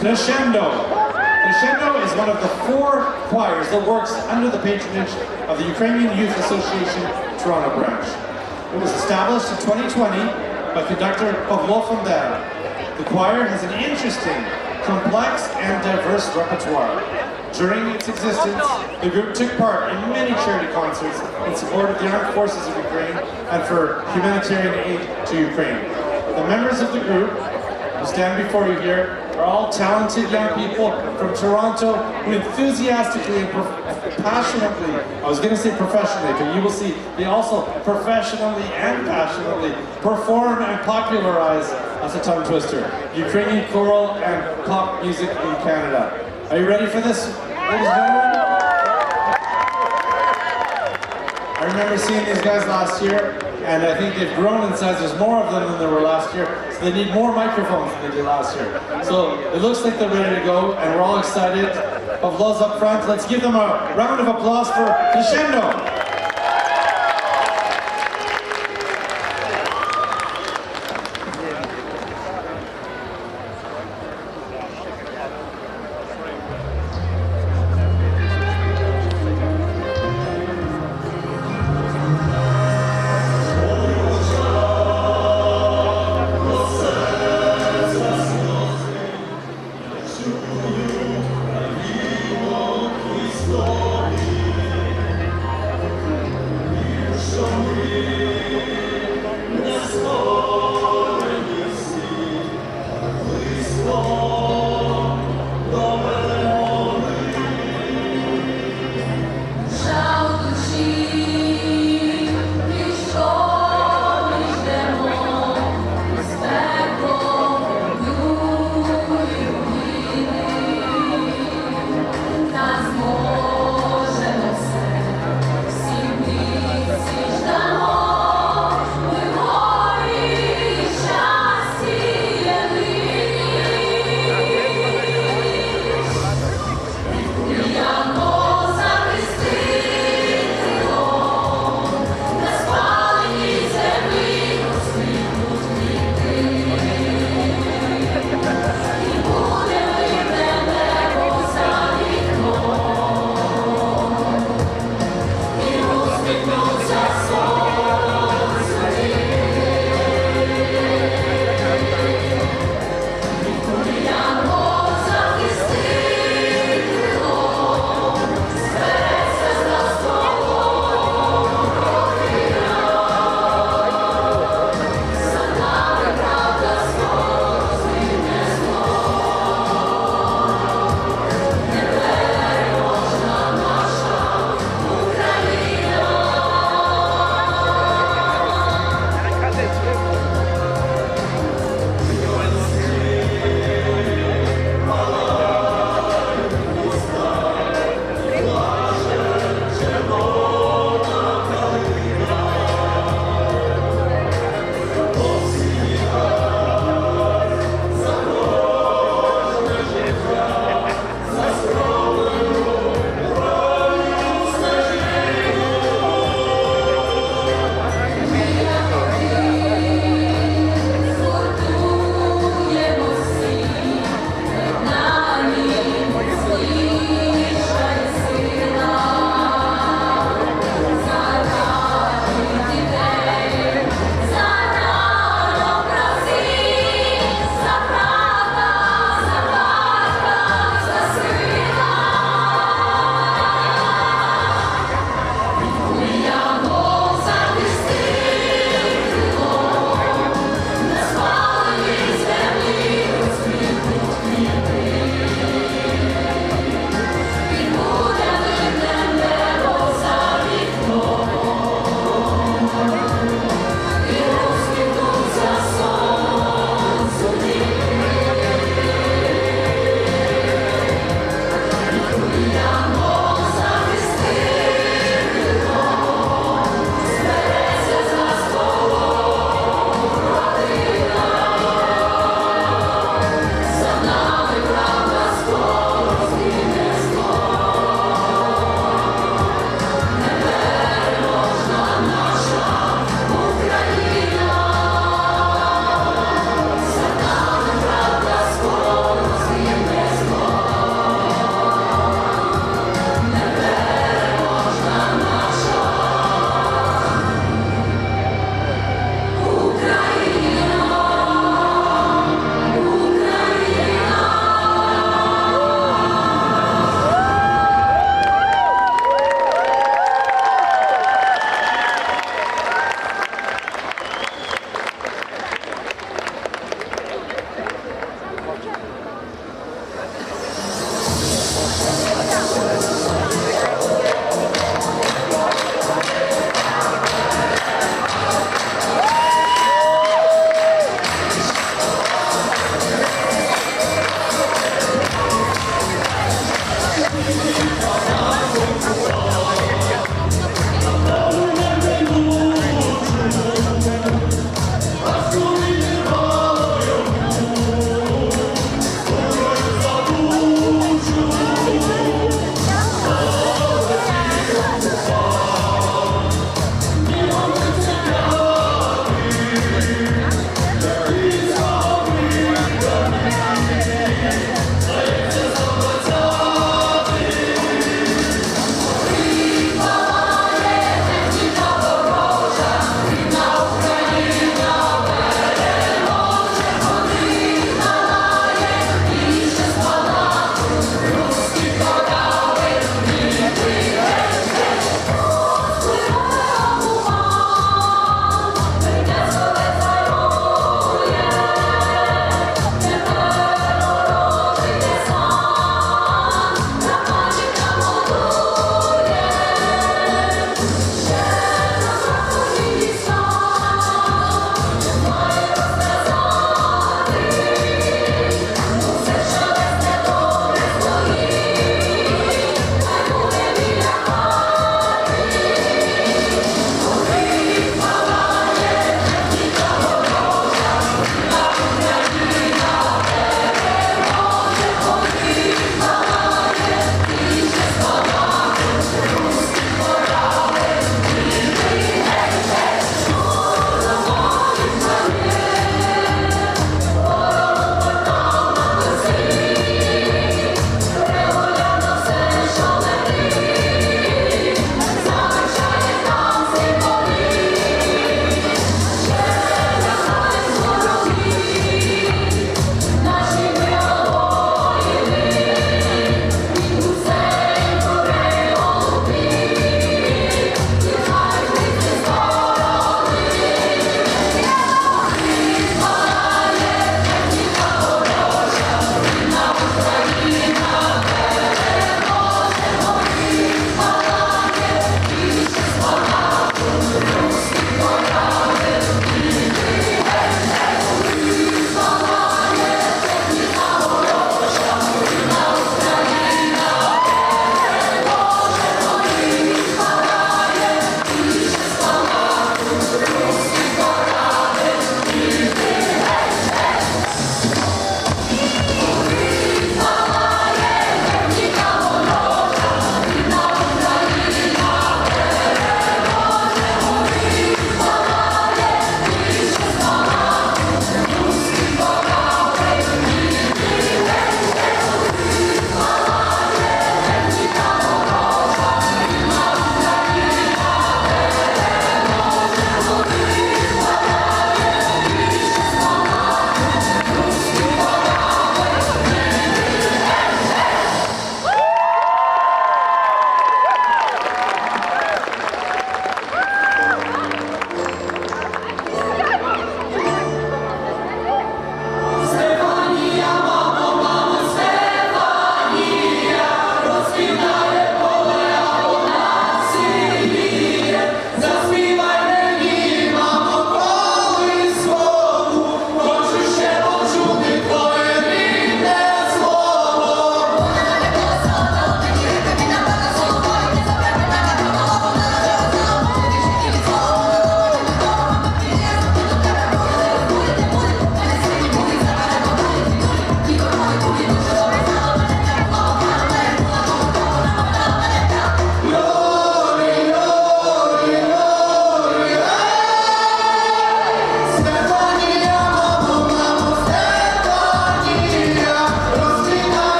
Crescendo. Crescendo is one of the four choirs that works under the patronage of the Ukrainian Youth Association Toronto branch. It was established in 2020 by conductor Pavlo Fondera. The choir has an interesting, complex, and diverse repertoire. During its existence, the group took part in many charity concerts in support of the armed forces of Ukraine and for humanitarian aid to Ukraine. The members of the group who stand before you here are all talented young people from Toronto who enthusiastically and passionately, I was going to say professionally, but you will see they also professionally and passionately perform and popularize, as a tongue twister, Ukrainian choral and pop music in Canada. Are you ready for this? I remember seeing these guys last year, and I think they've grown in size. There's more of them than there were last year, they need more microphones than they did last year. So it looks like they're ready to go, and we're all excited. Pavlos up front. Let's give them a round of applause for Crescendo.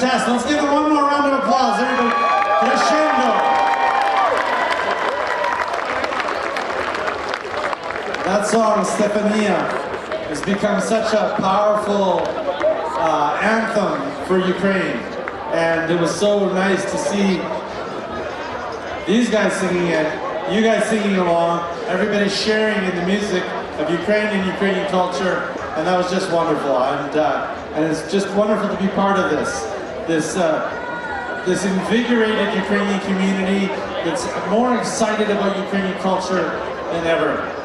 Let's give them one more round of applause. Everybody, crescendo. That song, Stefania, has become such a powerful uh, anthem for Ukraine. And it was so nice to see these guys singing it, you guys singing along, everybody sharing in the music of Ukraine and Ukrainian culture, and that was just wonderful. And uh, and it's just wonderful to be part of this, this uh, this invigorated Ukrainian community that's more excited about Ukrainian culture than ever.